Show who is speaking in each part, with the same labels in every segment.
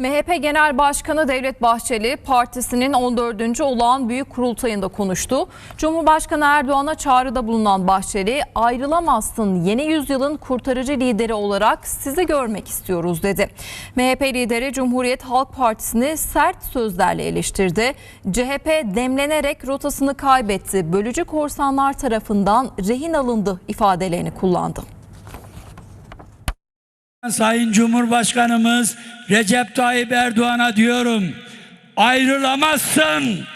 Speaker 1: MHP Genel Başkanı Devlet Bahçeli partisinin 14. olağan büyük kurultayında konuştu. Cumhurbaşkanı Erdoğan'a çağrıda bulunan Bahçeli ayrılamazsın yeni yüzyılın kurtarıcı lideri olarak sizi görmek istiyoruz dedi. MHP lideri Cumhuriyet Halk Partisi'ni sert sözlerle eleştirdi. CHP demlenerek rotasını kaybetti. Bölücü korsanlar tarafından rehin alındı ifadelerini kullandı.
Speaker 2: Sayın Cumhurbaşkanımız Recep Tayyip Erdoğan'a diyorum. Ayrılamazsın.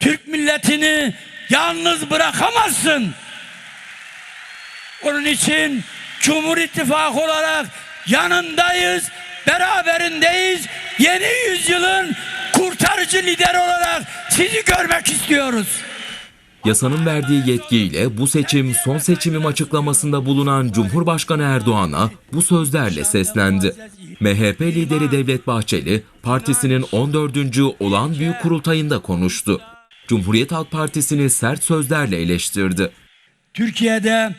Speaker 2: Türk milletini yalnız bırakamazsın. Onun için Cumhur İttifakı olarak yanındayız, beraberindeyiz. Yeni yüzyılın kurtarıcı lider olarak sizi görmek istiyoruz.
Speaker 3: Yasanın verdiği yetkiyle bu seçim son seçimim açıklamasında bulunan Cumhurbaşkanı Erdoğan'a bu sözlerle seslendi. MHP lideri Devlet Bahçeli partisinin 14. olağan büyük kurultayında konuştu. Cumhuriyet Halk Partisi'ni sert sözlerle eleştirdi.
Speaker 2: Türkiye'de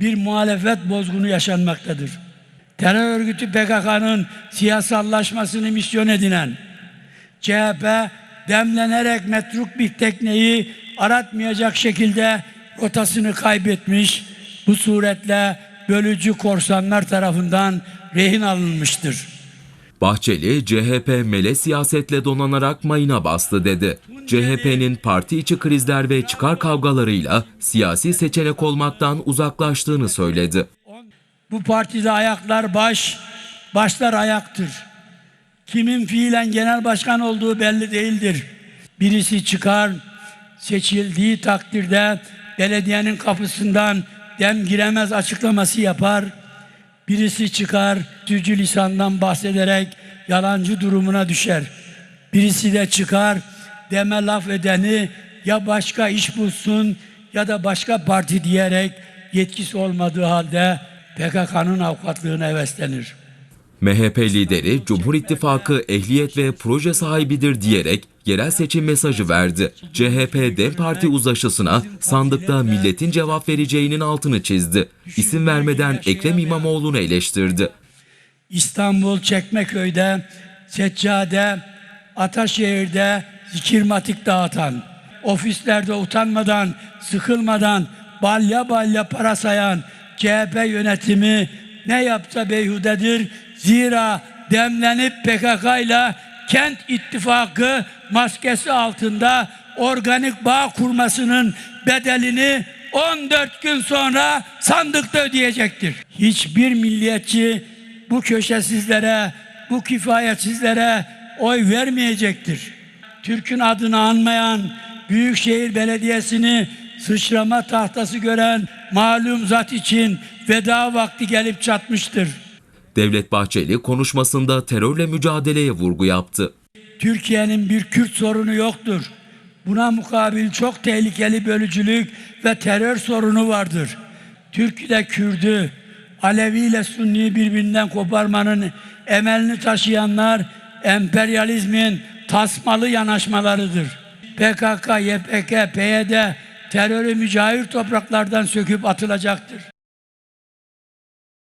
Speaker 2: bir muhalefet bozgunu yaşanmaktadır. Terör örgütü PKK'nın siyasallaşmasını misyon edinen CHP demlenerek metruk bir tekneyi aratmayacak şekilde rotasını kaybetmiş. Bu suretle bölücü korsanlar tarafından rehin alınmıştır.
Speaker 3: Bahçeli, CHP mele siyasetle donanarak mayına bastı dedi. CHP'nin parti içi krizler ve çıkar kavgalarıyla siyasi seçenek olmaktan uzaklaştığını söyledi.
Speaker 2: Bu partide ayaklar baş, başlar ayaktır. Kimin fiilen genel başkan olduğu belli değildir. Birisi çıkar, seçildiği takdirde belediyenin kapısından dem giremez açıklaması yapar. Birisi çıkar, tücü lisandan bahsederek yalancı durumuna düşer. Birisi de çıkar, deme laf edeni ya başka iş bulsun ya da başka parti diyerek yetkisi olmadığı halde PKK'nın avukatlığına heveslenir.
Speaker 3: MHP lideri Cumhur İttifakı ehliyet ve proje sahibidir diyerek yerel seçim mesajı verdi. CHP DEM Parti uzlaşısına sandıkta milletin cevap vereceğinin altını çizdi. İsim vermeden Ekrem İmamoğlu'nu eleştirdi.
Speaker 2: İstanbul Çekmeköy'de, Seccade, Ataşehir'de zikirmatik dağıtan, ofislerde utanmadan, sıkılmadan, balya balya para sayan CHP yönetimi ne yapsa beyhudedir. Zira demlenip PKK ile kent ittifakı maskesi altında organik bağ kurmasının bedelini 14 gün sonra sandıkta ödeyecektir. Hiçbir milliyetçi bu köşesizlere, bu kifayetsizlere oy vermeyecektir. Türk'ün adını anmayan Büyükşehir Belediyesi'ni sıçrama tahtası gören malum zat için veda vakti gelip çatmıştır.
Speaker 3: Devlet Bahçeli konuşmasında terörle mücadeleye vurgu yaptı.
Speaker 2: Türkiye'nin bir Kürt sorunu yoktur. Buna mukabil çok tehlikeli bölücülük ve terör sorunu vardır. Türk ile Kürdü, Alevi ile Sünni birbirinden koparmanın emelini taşıyanlar emperyalizmin tasmalı yanaşmalarıdır. PKK, YPG, PYD terörü mücahir topraklardan söküp atılacaktır.